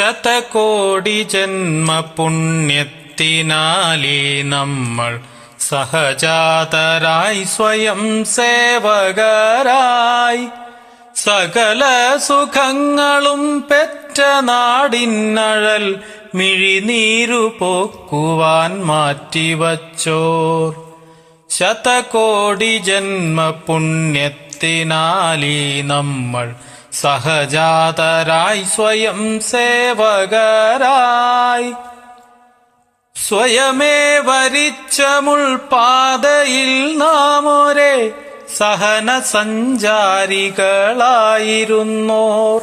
ശതകോടി ജന്മ പുണ്യത്തിനാലേ നമ്മൾ സഹജാതരായി സ്വയം സേവകരായി. സകല സുഖങ്ങളും പെറ്റ നാടിന്നഴൽ മിഴിനീരു പോക്കുവാൻ മാറ്റിവച്ചോർ. ശതകോടി ജന്മ പുണ്യത്തിനാലീ നമ്മൾ സഹജാതരായി സ്വയം സേവകരായി. സ്വയമേ വരിച്ച മുൾപാതയിൽ നാം സഹന സഞ്ചാരികളായിരുന്നോർ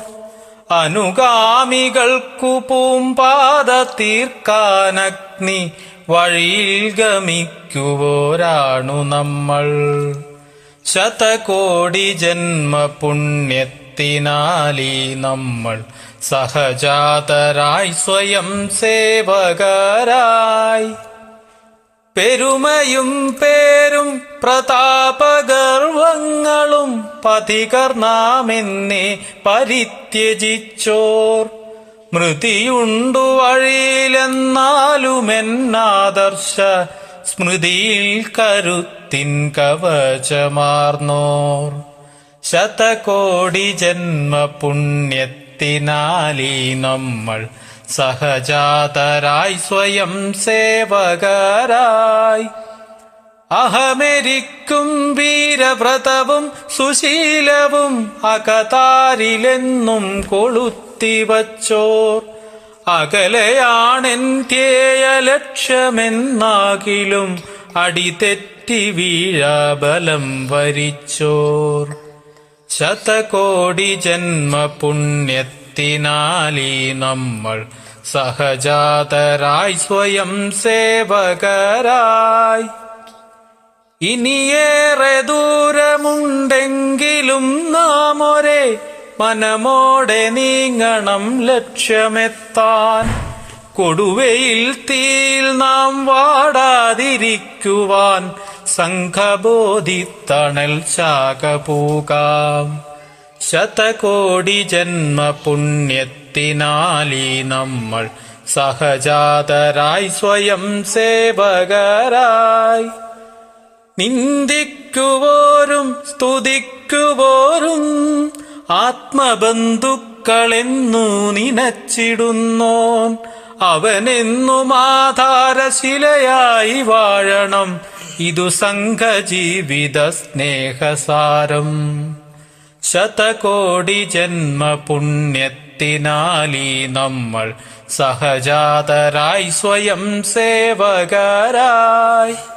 അനുഗാമികൾക്കു പൂമ്പാത തീർക്കാനഗ്നി വഴിയിൽ ഗമിക്കുവോരാണു നമ്മൾ. ശതകോടി ജന്മ പുണ്യത്തിനാലീ നമ്മൾ സഹജാതരായി സ്വയം സേവകരായി. പെരുമയും പേരും പ്രതാപഗർവങ്ങളും പതികർ നാമെന്നെ പരിത്യജിച്ചോർ. മൃതിയുണ്ടു വഴിയിലെന്നാലുമെന്നാദർശ സ്മൃതിയിൽ കരുത്തിൻ കവചമാർന്നോർ. ശതകോടി ജന്മ പുണ്യത്തിനാലീ നമ്മൾ സഹജാതരായി സ്വയം സേവകരായി. അഹമരിക്കും വീരവ്രതവും സുശീലവും അകതാരിലെന്നും കൊളുത്തിവച്ചോർ അകലെയാണെന്ത്യേയ ലക്ഷ്യമെന്നാകിലും അടിതെറ്റി വീഴാബലം വരിച്ചോർ. ശതകോടി ജന്മ പുണ്യത്തിനാലീ നമ്മൾ സഹജാതരായി സ്വയം സേവകരായി. ഇനിയേറെ ദൂരമുണ്ടെങ്കിലും നാം ഒരേ മനമോടെ നീങ്ങണം ലക്ഷ്യമെത്താൻ. കൊടുവയിൽ തീയിൽ നാം വാടാതിരിക്കുവാൻ സംഘബോധി തണൽ ശാഖ പൂകാം ശതകോടി ജന്മ പുണ്യത്തിനാലീ നമ്മൾ സഹജാതരായി സ്വയം സേവകരായി. നിന്ദിക്കുവോരും സ്തുതിക്കുവോരും ആത്മബന്ധുക്കളെന്നു നിനച്ചിടുന്നോൻ. അവനെന്നും ആധാരശിലയായി വാഴണം. ഇതു സംഘജീവിത സ്നേഹസാരം. ശതകോടി ജന്മ പുണ്യത്തിനാലീ നമ്മൾ സഹജാതരായി സ്വയം സേവകരായി.